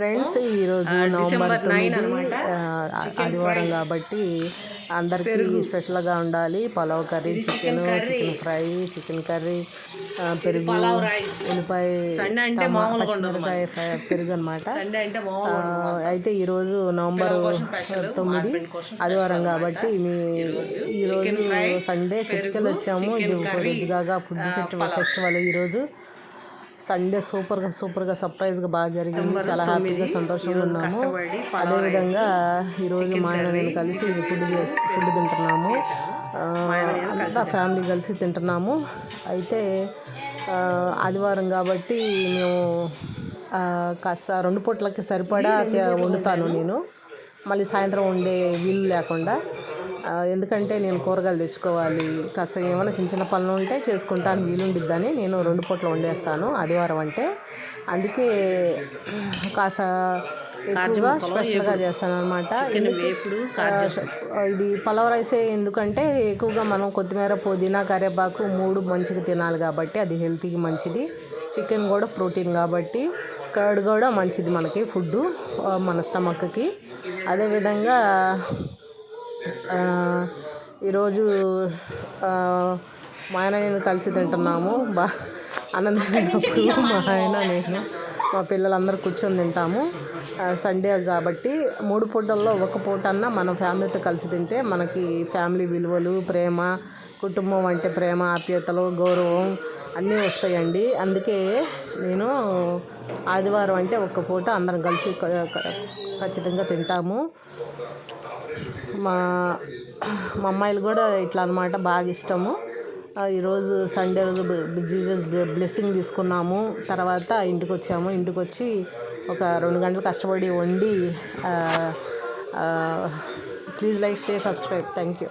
Friends ఈరోజు November తొమ్మిది ఆదివారం కాబట్టి అందరికీ స్పెషల్గా ఉండాలి. Pulao curry chicken chicken fry chicken curry పెరుగు ఉల్లిపాయ పచ్చిమిరపకాయ పెరుగు అనమాట అయితే ఈరోజు నవంబర్ తొమ్మిది ఆదివారం కాబట్టి మీ ఈరోజు సండే చర్చికి వచ్చాము. ఇది ఫుడ్ ఫెస్టివల్ ఫెస్టివల్ ఈరోజు. సండే సూపర్గా సూపర్గా సర్ప్రైజ్గా బాగా జరిగింది. చాలా హ్యాపీగా సంతోషంగా ఉన్నాము. అదేవిధంగా ఈరోజు మా ఆయన నేను కలిసి ఫుడ్ చేసి ఫుడ్ తింటున్నాము. అంతా ఫ్యామిలీ కలిసి తింటున్నాము. అయితే ఆదివారం కాబట్టి మేము కాస్త రెండు పూట్లకి సరిపడా వండుతాను నేను. మళ్ళీ సాయంత్రం వండే వీలు లేకుండా. ఎందుకంటే నేను కూరగాయలు తెచ్చుకోవాలి. కాస్త ఏమైనా చిన్న చిన్న పనులు ఉంటే చేసుకుంటాను వీలుండిద్దని నేను రెండు పూట్ల వండేస్తాను ఆదివారం అంటే. అందుకే కాస్త ఎక్కువగా స్పెషల్గా చేస్తాను అనమాట ఇది పలావ్ రైసే ఎందుకంటే ఎక్కువగా మనం కొత్తిమీర పుదీనా కరివేపాకు మూడు మంచిగా తినాలి కాబట్టి అది హెల్తీకి మంచిది. చికెన్ కూడా ప్రోటీన్ కాబట్టి కర్డ్ కూడా మంచిది మనకి ఫుడ్ మన స్టమక్కి. అదేవిధంగా ఈరోజు మా ఆయన నేను కలిసి తింటున్నాము. బా ఆనందమైనప్పుడు మా ఆయన నేను మా పిల్లలందరూ కూర్చొని తింటాము. సండే కాబట్టి మూడు పూటల్లో ఒక పూట అన్నా మనం ఫ్యామిలీతో కలిసి తింటే మనకి ఫ్యామిలీ విలువలు ప్రేమ కుటుంబం అంటే ప్రేమ ఆప్యాయతలు గౌరవం అన్నీ వస్తాయండి. అందుకే నేను ఆదివారం అంటే ఒక్క పూట అందరం కలిసి ఖచ్చితంగా తింటాము. మా మా అమ్మాయిలు కూడా ఇట్లా అనమాట బాగా ఇష్టము. ఈరోజు సండే రోజు జీజస్ బ్లెస్సింగ్ తీసుకున్నాము. తర్వాత ఇంటికి వచ్చాము ఇంటికి వచ్చి ఒక రెండు గంటలు కష్టపడి వండి please like share subscribe. Thank you.